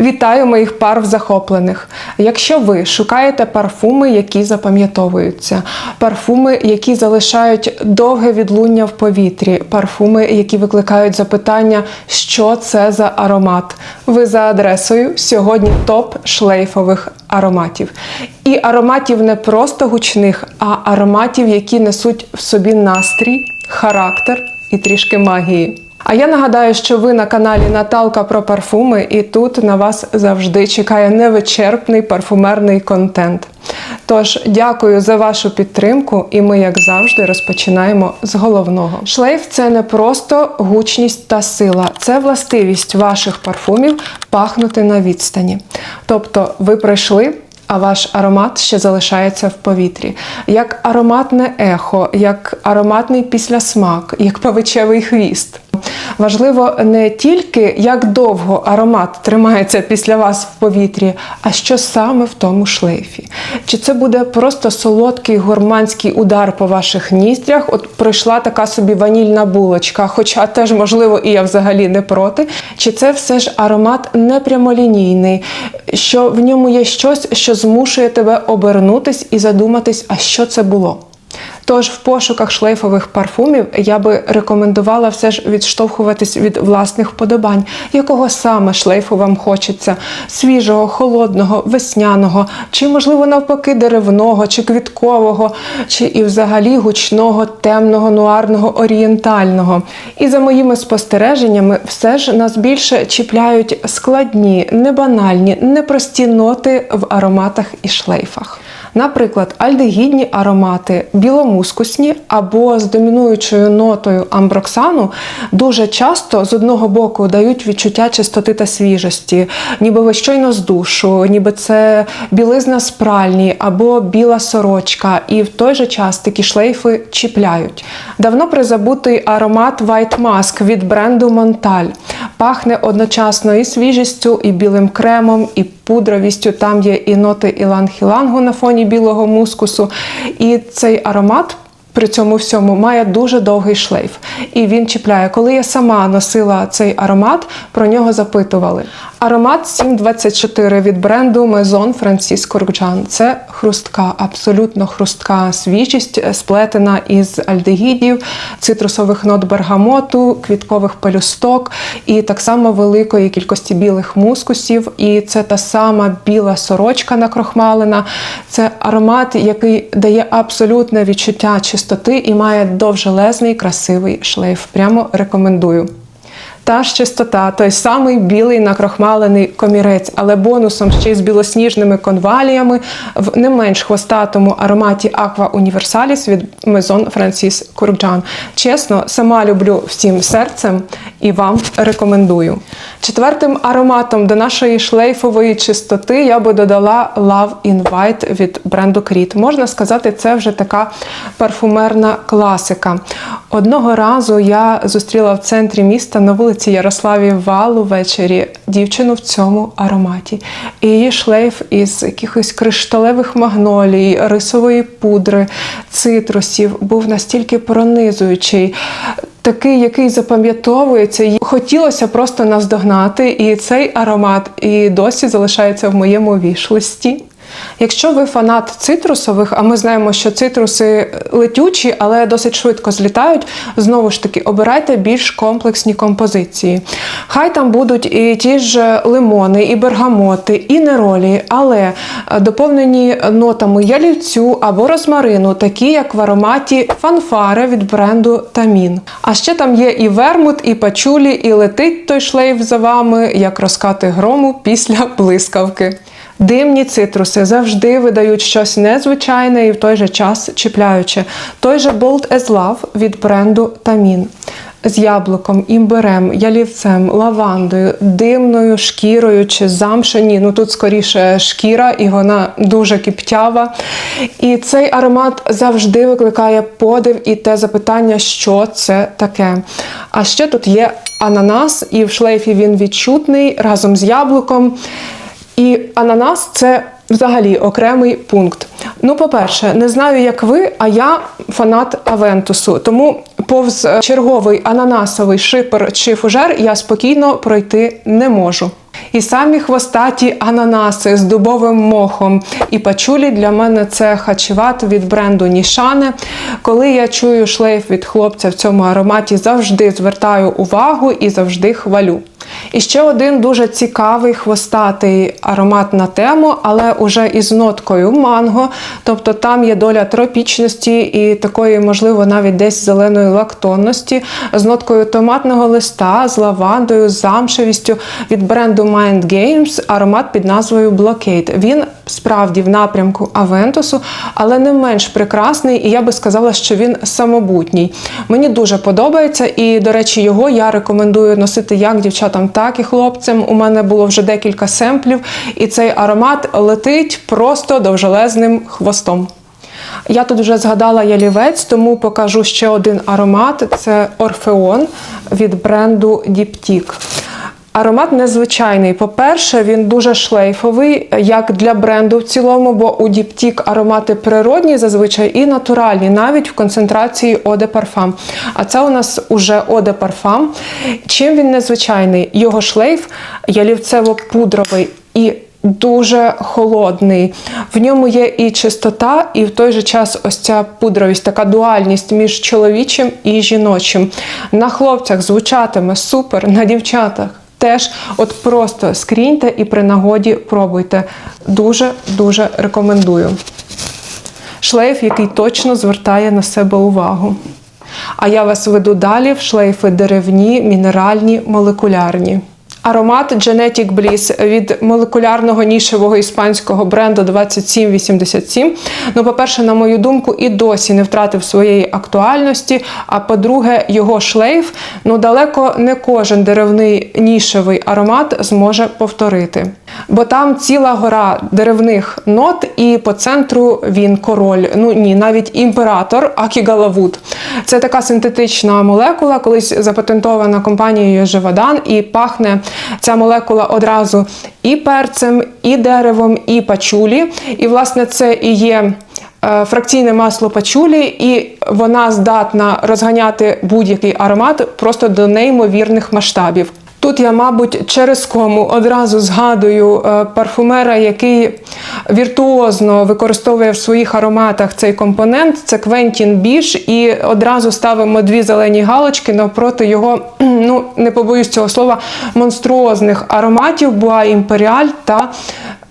Вітаю моїх парв захоплених. Якщо ви шукаєте парфуми, які запам'ятовуються, парфуми, які залишають довге відлуння в повітрі, парфуми, які викликають запитання, що це за аромат. Ви за адресою сьогодні топ шлейфових ароматів. І ароматів не просто гучних, а ароматів, які несуть в собі настрій, характер і трішки магії. А я нагадаю, що ви на каналі Наталка про парфуми, і тут на вас завжди чекає невичерпний парфумерний контент. Тож дякую за вашу підтримку, і ми, як завжди, розпочинаємо з головного. Шлейф це не просто гучність та сила, це властивість ваших парфумів пахнути на відстані. Тобто, ви прийшли. А ваш аромат ще залишається в повітрі, як ароматне ехо, як ароматний післясмак, як павичевий хвіст. Важливо не тільки як довго аромат тримається після вас в повітрі, а що саме в тому шлейфі. Чи це буде просто солодкий гурманський удар по ваших ніздрях? От пройшла така собі ванільна булочка, хоча теж можливо і я взагалі не проти. Чи це все ж аромат непрямолінійний, що в ньому є щось, що змушує тебе обернутись і задуматись, а що це було? Тож в пошуках шлейфових парфумів я би рекомендувала все ж відштовхуватись від власних вподобань, якого саме шлейфу вам хочеться: свіжого, холодного, весняного, чи, можливо, навпаки, деревного, чи квіткового, чи і взагалі гучного, темного, нуарного, орієнтального. І за моїми спостереженнями, все ж нас більше чіпляють складні, небанальні, непрості ноти в ароматах і шлейфах. Наприклад, альдегідні аромати, біломускусні або з домінуючою нотою амброксану дуже часто з одного боку дають відчуття чистоти та свіжості, ніби ви щойно з душу, ніби це білизна з пральні або біла сорочка, і в той же час такі шлейфи чіпляють. Давно призабутий аромат White Mask від бренду Монталь пахне одночасно і свіжістю, і білим кремом, і пудровістю. Там є і ноти іланг-хілангу на фоні білого мускусу. І цей аромат. При цьому всьому має дуже довгий шлейф, і він чіпляє. Коли я сама носила цей аромат, про нього запитували. Аромат 724 від бренду Maison Francisco Ruggian. Це хрустка, абсолютно хрустка свіжість, сплетена із альдегідів, цитрусових нот бергамоту, квіткових пелюсток і так само великої кількості білих мускусів. І це та сама біла сорочка накрохмалена. Це аромат, який дає абсолютне відчуття чистоти і має довжелезний красивий шлейф. Прямо рекомендую. Та ж чистота, той самий білий накрохмалений комірець, але бонусом ще й з білосніжними конваліями в не менш хвостатому ароматі Aqua Universalis від Maison Francis Kurkdjian. Чесно, сама люблю всім серцем і вам рекомендую. Четвертим ароматом до нашої шлейфової чистоти я би додала Love in White від бренду Creed. Можна сказати, це вже така парфумерна класика. Одного разу я зустріла в центрі міста на вулиці Ярославі Валу ввечері дівчину в цьому ароматі. І її шлейф із якихось кришталевих магнолій, рисової пудри, цитрусів був настільки пронизуючий. Такий, який запам'ятовується, і хотілося просто наздогнати. І цей аромат і досі залишається в моєму вішлисті. Якщо ви фанат цитрусових, а ми знаємо, що цитруси летючі, але досить швидко злітають, знову ж таки, обирайте більш комплексні композиції. Хай там будуть і ті ж лимони, і бергамоти, і неролі, але доповнені нотами ялівцю або розмарину, такі як в ароматі фанфари від бренду Тамін. А ще там є і вермут, і пачулі, і летить той шлейф за вами, як розкати грому після блискавки. Димні цитруси завжди видають щось незвичайне і в той же час чіпляюче. Той же Bold as Love від бренду Тамін. З яблуком, імбирем, ялівцем, лавандою, димною шкірою чи замшені. Ну тут скоріше шкіра, і вона дуже кіптява. І цей аромат завжди викликає подив і те запитання, що це таке. А ще тут є ананас, і в шлейфі він відчутний разом з яблуком. І ананас це взагалі окремий пункт. Ну, по-перше, не знаю, як ви, а я фанат Авентусу. Тому повз черговий ананасовий шипер чи фужер я спокійно пройти не можу. І самі хвостаті ананаси з дубовим мохом і пачулі для мене це хачіват від бренду Нішане. Коли я чую шлейф від хлопця в цьому ароматі, завжди звертаю увагу і завжди хвалю. І ще один дуже цікавий хвостатий аромат на тему, але уже із ноткою манго. Тобто там є доля тропічності і такої, можливо, навіть десь зеленої лактонності, з ноткою томатного листа, з лавандою, з замшевістю від бренду Mind Games аромат під назвою Blockade. Він справді в напрямку Авентусу, але не менш прекрасний, і я би сказала, що він самобутній. Мені дуже подобається, і, до речі, його я рекомендую носити як дівчатам, так і хлопцям. У мене було вже декілька семплів, і цей аромат летить просто довжелезним хвостом. Я тут вже згадала ялівець, тому покажу ще один аромат: це Орфеон від бренду Діптік. Аромат незвичайний. По-перше, він дуже шлейфовий, як для бренду в цілому, бо у Діптік аромати природні зазвичай і натуральні, навіть в концентрації Оде Парфам. А це у нас уже Оде Парфам. Чим він незвичайний? Його шлейф ялівцево-пудровий і Дуже холодний. В ньому є і чистота, і в той же час ось ця пудровість, така дуальність між чоловічим і жіночим. На хлопцях звучатиме супер, на дівчатах теж от просто скріньте і при нагоді пробуйте. Дуже-дуже рекомендую. Шлейф, який точно звертає на себе увагу. А я вас веду далі в шлейфи деревні, мінеральні, молекулярні. Аромат Genetic Bliss від молекулярного нішевого іспанського бренду 2787. Ну, по-перше, на мою думку, і досі не втратив своєї актуальності. А по-друге, його шлейф ну далеко не кожен деревний нішевий аромат зможе повторити. Бо там ціла гора деревних нот, і по центру він король. Ну ні, навіть імператор Акігалавуд. Це така синтетична молекула, колись запатентована компанією Живодан, і пахне ця молекула одразу і перцем, і деревом, і пачулі. І, власне, це і є. е, Фракційне масло пачулі, і вона здатна розганяти будь-який аромат просто до неймовірних масштабів. Тут я, мабуть, через кому одразу згадую е, парфумера, який віртуозно використовує в своїх ароматах цей компонент. Це Квентін Біш, і одразу ставимо дві зелені галочки навпроти його, ну не побоюсь цього слова, монструозних ароматів Буа Імперіаль та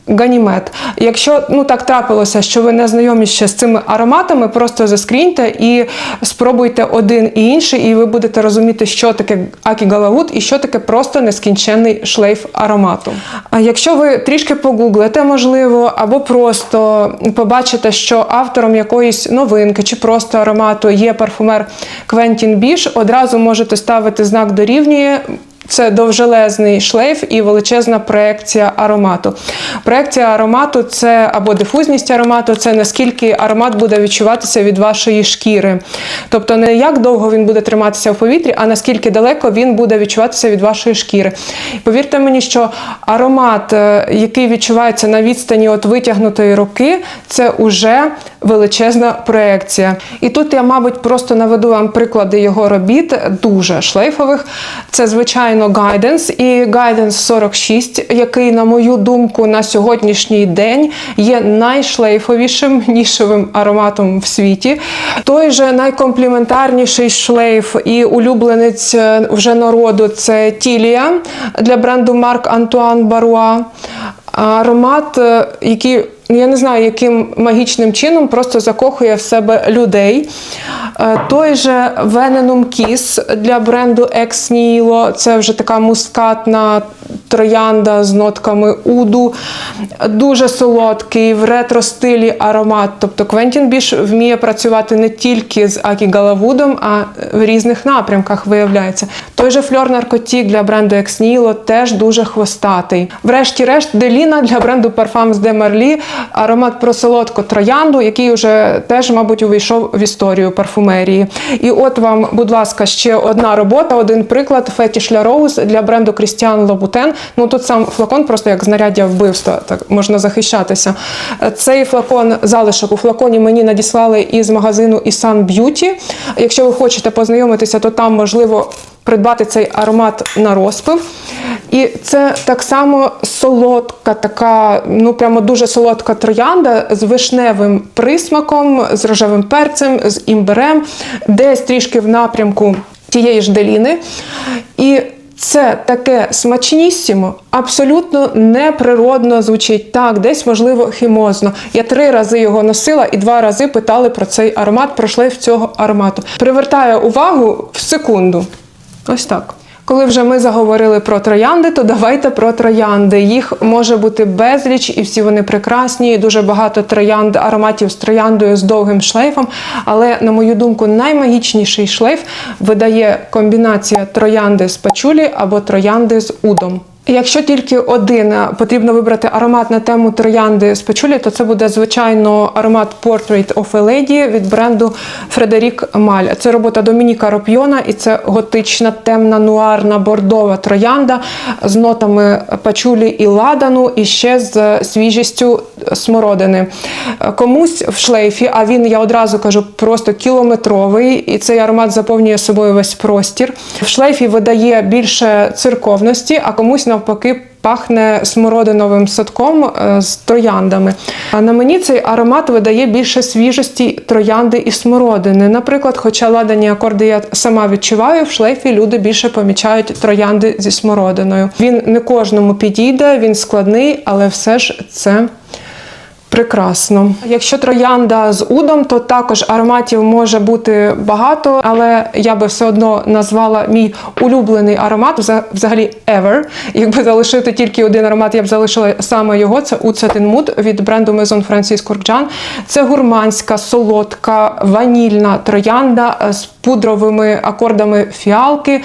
Ганімед. Якщо ну так трапилося, що ви не знайомі ще з цими ароматами, просто заскріньте і спробуйте один і інший, і ви будете розуміти, що таке акігалавут і що таке просто нескінченний шлейф аромату. А якщо ви трішки погуглите, можливо, або просто побачите, що автором якоїсь новинки чи просто аромату є парфумер Квентін Біш, одразу можете ставити знак дорівнює. Це довжелезний шлейф і величезна проекція аромату. Проекція аромату це або дифузність аромату, це наскільки аромат буде відчуватися від вашої шкіри. Тобто не як довго він буде триматися в повітрі, а наскільки далеко він буде відчуватися від вашої шкіри. Повірте мені, що аромат, е, який відчувається на відстані от витягнутої руки, це уже величезна проекція. І тут я, мабуть, просто наведу вам приклади його робіт, дуже шлейфових. Це, звичайно, Guidance і Guidance 46, який, на мою думку, на сьогоднішній день є найшлейфовішим нішевим ароматом в світі. Той же найкомпліментарніший шлейф і улюбленець е, вже народу це Тілія для бренду Марк Антуан Баруа. Аромат, е, який я не знаю, яким магічним чином просто закохує в себе людей. Е, Той же Venenum Kiss для бренду Ex Nihilo, це вже така мускатна троянда з нотками уду, дуже солодкий, в ретро-стилі аромат. Тобто Квентін Біш вміє працювати не тільки з Акі Галавудом, а в різних напрямках виявляється. Той же фльор наркотік для бренду Ex теж дуже хвостатий. Врешті-решт, Деліна для бренду Parfums de Marly аромат про солодку троянду, який вже теж, мабуть, увійшов в історію парфумерії. І от вам, будь ласка, ще одна робота, один приклад Fetish La Rose для бренду Christian Louboutin. Ну тут сам флакон просто як знаряддя вбивства. так можна захищатися. Цей флакон залишок у флаконі мені надіслали із магазину Isan Beauty. Якщо ви хочете познайомитися, то там можливо придбати цей аромат на розпив. І це так само солодка, така, ну прямо дуже солодка троянда з вишневим присмаком, з рожевим перцем, з імбирем, десь трішки в напрямку тієї ж деліни. І це таке смачнісімо, абсолютно неприродно звучить. Так, десь, можливо, хімозно. Я три рази його носила і два рази питали про цей аромат, пройшли в цього аромату. Привертає увагу в секунду. Ось так. Коли вже ми заговорили про троянди, то давайте про троянди. Їх може бути безліч, і всі вони прекрасні. Дуже багато троянд, ароматів з трояндою з довгим шлейфом. Але, на мою думку, наймагічніший шлейф видає комбінація троянди з пачулі або троянди з удом. Якщо тільки один е, потрібно вибрати аромат на тему троянди з пачулі, то це буде звичайно аромат Portrait of a Lady від бренду Фредерік Маль. Це робота Домініка Ропйона, і це готична, темна, нуарна, бордова троянда з нотами пачулі і ладану, і ще з свіжістю смородини. Е, Комусь в шлейфі, а він, я одразу кажу, просто кілометровий, і цей аромат заповнює собою весь простір. В шлейфі видає більше церковності, а комусь навпаки. Пахне смородиновим садком е, з трояндами. А на мені цей аромат видає більше свіжості троянди і смородини. Наприклад, хоча ладані акорди я сама відчуваю, в шлейфі люди більше помічають троянди зі смородиною. Він не кожному підійде, він складний, але все ж це. Прекрасно. Якщо троянда з удом, то також ароматів може бути багато, але я би все одно назвала мій улюблений аромат взагалі ever. Якби залишити тільки один аромат, я б залишила саме його. Це Satin Mood від бренду Maison Francis Kurkdjian. Це гурманська, солодка, ванільна троянда е, з пудровими акордами фіалки,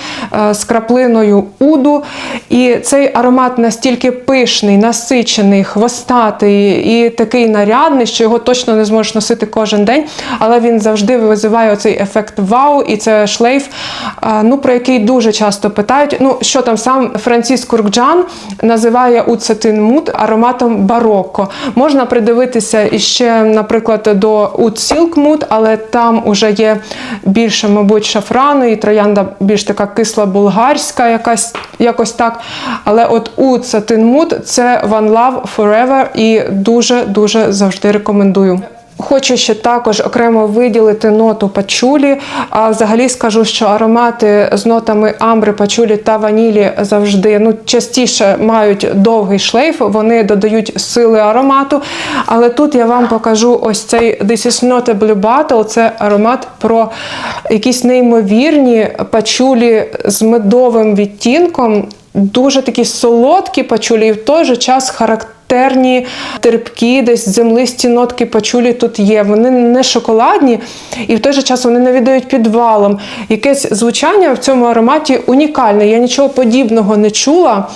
е, з краплиною уду. І цей аромат настільки пишний, насичений, хвостатий і такий нарядний, що його точно не зможеш носити кожен день, але він завжди визиває оцей ефект вау, і це шлейф, ну про який дуже часто питають. Ну що там сам Франціс Куркджан називає Satin Mood ароматом барокко. Можна придивитися іще, наприклад, до Silk Mood, але там уже є більше, мабуть, шафрану, і троянда більш така кисла булгарська, якась якось так. Але от Satin Mood – це One Love Forever і дуже дуже завжди рекомендую. Хочу ще також окремо виділити ноту пачулі. А взагалі скажу, що аромати з нотами амбри, пачулі та ванілі завжди ну частіше мають довгий шлейф. Вони додають сили аромату. Але тут я вам покажу ось цей This is not a blue bottle. Це аромат про якісь неймовірні пачулі з медовим відтінком. Дуже такі солодкі пачулі, і в той же час характерні, терпкі, десь землисті нотки пачулі тут є. Вони не шоколадні, і в той же час вони не віддають підвалом. Якесь звучання в цьому ароматі унікальне. Я нічого подібного не чула.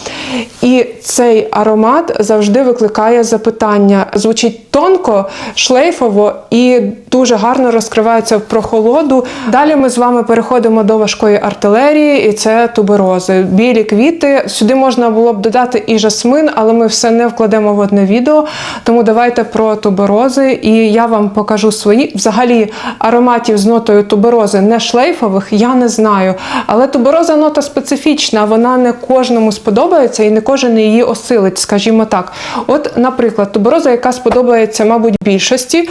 І цей аромат завжди викликає запитання. Звучить тонко, шлейфово і дуже гарно розкривається в прохолоду. Далі ми з вами переходимо до важкої артилерії, і це туберози. Білі квіти. Сюди можна було б додати і жасмин, але ми все не вкладемо в одне відео. Тому давайте про туберози. І я вам покажу свої. Взагалі, ароматів з нотою туберози не шлейфових, я не знаю. Але тубероза нота специфічна, вона не кожному сподобається і не кожен її осилить, скажімо так. От, наприклад, тубероза, яка сподобається, мабуть, більшості,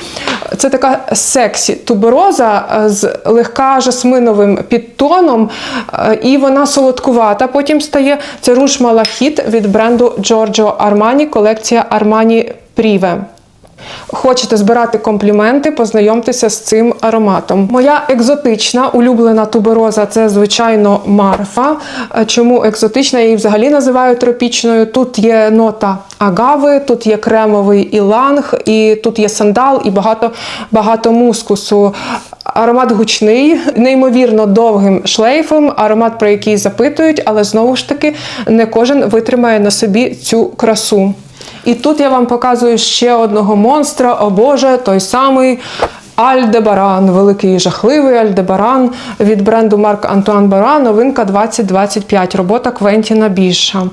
це така сексі тубероза е, з легка жасминовим підтоном, е, і вона солодкувата. Потім стає це руш Малахіт від бренду Giorgio Armani, колекція Armani Prive. Хочете збирати компліменти, познайомтеся з цим ароматом. Моя екзотична улюблена тубероза це, звичайно, марфа. Е, Чому екзотична? Я її взагалі називаю тропічною. Тут є нота агави, тут є кремовий іланг, і тут є сандал, і багато, багато мускусу. Аромат гучний, неймовірно довгим шлейфом, аромат, про який запитують, але знову ж таки не кожен витримає на собі цю красу. І тут я вам показую ще одного монстра, о Боже, той самий Альдебаран, великий жахливий Альдебаран від бренду Марк Антуан Бара, новинка 2025, робота Квентіна Біша.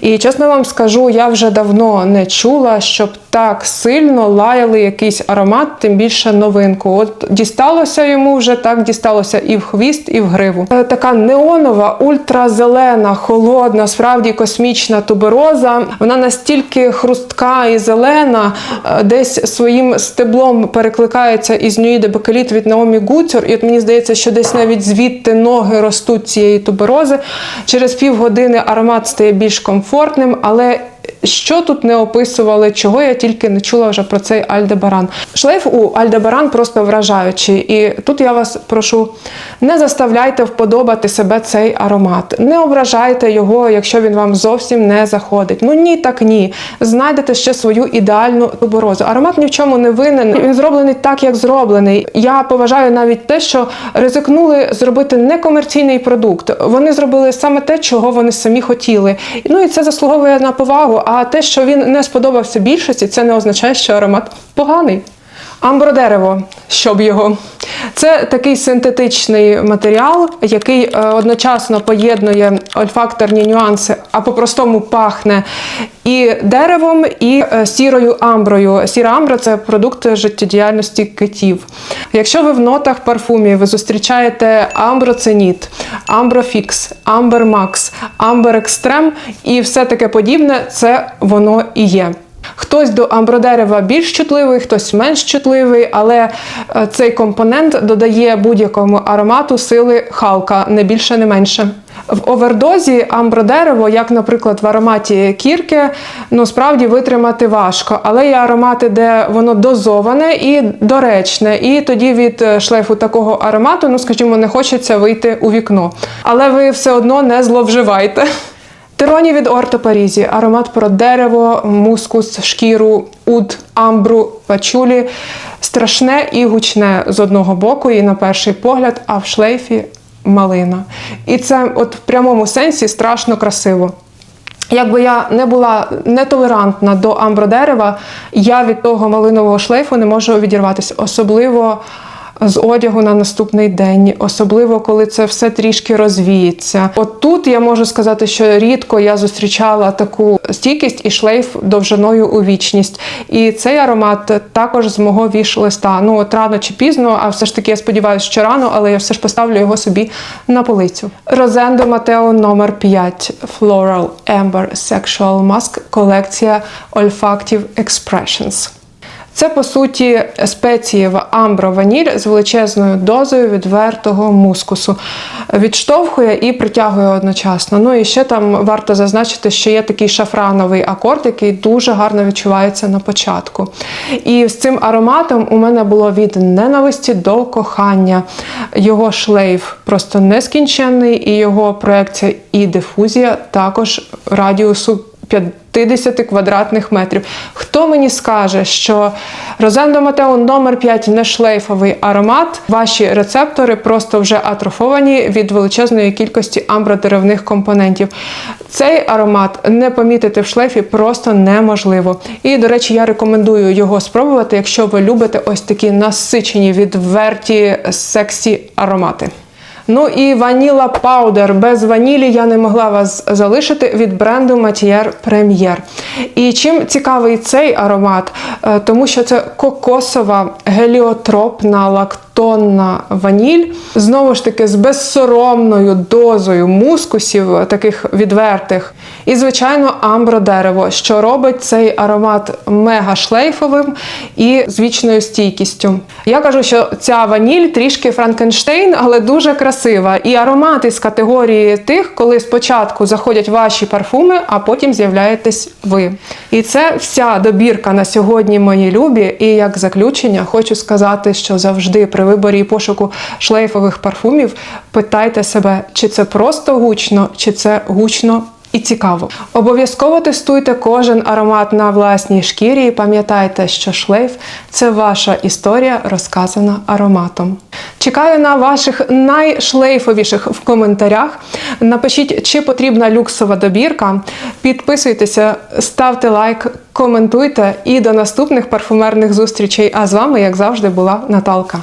І чесно вам скажу, я вже давно не чула, щоб так сильно лаяли якийсь аромат, тим більше новинку. От дісталося йому вже так, дісталося і в хвіст, і в гриву. Е, Така неонова, ультразелена, холодна, справді космічна тубероза. Вона настільки хрустка і зелена, е, десь своїм стеблом перекликається із Нюїде Бекеліт від Наомі Гуцюр, І от мені здається, що десь навіть звідти ноги ростуть цієї туберози. Через півгодини аромат стає більш комфортним, але що тут не описували, чого я тільки не чула вже про цей Альдебаран. Шлейф у Альдебаран просто вражаючий. І тут я вас прошу, не заставляйте вподобати себе цей аромат. Не ображайте його, якщо він вам зовсім не заходить. Ну ні, так ні. Знайдете ще свою ідеальну туберозу. Аромат ні в чому не винен. Він зроблений так, як зроблений. Я поважаю навіть те, що ризикнули зробити некомерційний продукт. Вони зробили саме те, чого вони самі хотіли. Ну і це заслуговує на повагу. А те, що він не сподобався більшості, це не означає, що аромат поганий. Амбродерево, щоб його. Це такий синтетичний матеріал, який е, одночасно поєднує ольфакторні нюанси, а по-простому пахне і деревом, і е, сірою амброю. Сіра амбра це продукт життєдіяльності китів. Якщо ви в нотах парфумів ви зустрічаєте амброценіт, амброфікс, амбермакс, амберекстрем і все таке подібне, це воно і є. Хтось до амбродерева більш чутливий, хтось менш чутливий, але е, цей компонент додає будь-якому аромату сили халка, не більше, не менше. В овердозі амбродерево, як, наприклад, в ароматі кірки, ну справді витримати важко. Але є аромати, де воно дозоване і доречне. І тоді від е, шлейфу такого аромату, ну скажімо, не хочеться вийти у вікно. Але ви все одно не зловживайте. Тероні від Орто Парізі, аромат про дерево, мускус, шкіру, уд, амбру, пачулі. Страшне і гучне з одного боку, і на перший погляд, а в шлейфі малина. І це от в прямому сенсі страшно красиво. Якби я не була нетолерантна до амбродерева, я від того малинового шлейфу не можу відірватися. Особливо з одягу на наступний день, особливо коли це все трішки розвіється. От тут я можу сказати, що рідко я зустрічала таку стійкість і шлейф довжиною у вічність. І цей аромат також з мого віш-листа. Ну от рано чи пізно, а все ж таки я сподіваюся, що рано, але я все ж поставлю його собі на полицю. Розендо Матео номер 5 Floral Amber Sexual Mask колекція Olfactive Expressions. Це по суті спецієва амбра ваніль з величезною дозою відвертого мускусу. Відштовхує і притягує одночасно. Ну і ще там варто зазначити, що є такий шафрановий акорд, який дуже гарно відчувається на початку. І з цим ароматом у мене було від ненависті до кохання. Його шлейф просто нескінченний, і його проекція і дифузія також радіусу 50 квадратних метрів. Хто мені скаже, що Розендо Матео номер 5 не шлейфовий аромат, ваші рецептори просто вже атрофовані від величезної кількості амбродеревних компонентів. Цей аромат не помітити в шлейфі просто неможливо. І, до речі, я рекомендую його спробувати, якщо ви любите ось такі насичені, відверті, сексі аромати. Ну і ваніла паудер. Без ванілі я не могла вас залишити від бренду Matier Premier. І чим цікавий цей аромат? Е, Тому що це кокосова геліотропна лактонна ваніль. Знову ж таки, з безсоромною дозою мускусів, таких відвертих. І, звичайно, амбродерево, що робить цей аромат мега шлейфовим і з вічною стійкістю. Я кажу, що ця ваніль трішки Франкенштейн, але дуже красива. І аромати з категорії тих, коли спочатку заходять ваші парфуми, а потім з'являєтесь ви. І це вся добірка на сьогодні, мої любі. І як заключення хочу сказати, що завжди при виборі і пошуку шлейфових парфумів питайте себе, чи це просто гучно, чи це гучно. І цікаво. Обов'язково тестуйте кожен аромат на власній шкірі і пам'ятайте, що шлейф це ваша історія, розказана ароматом. Чекаю на ваших найшлейфовіших в коментарях. Напишіть, чи потрібна люксова добірка. Підписуйтеся, ставте лайк, коментуйте і до наступних парфумерних зустрічей. А з вами, як завжди, була Наталка.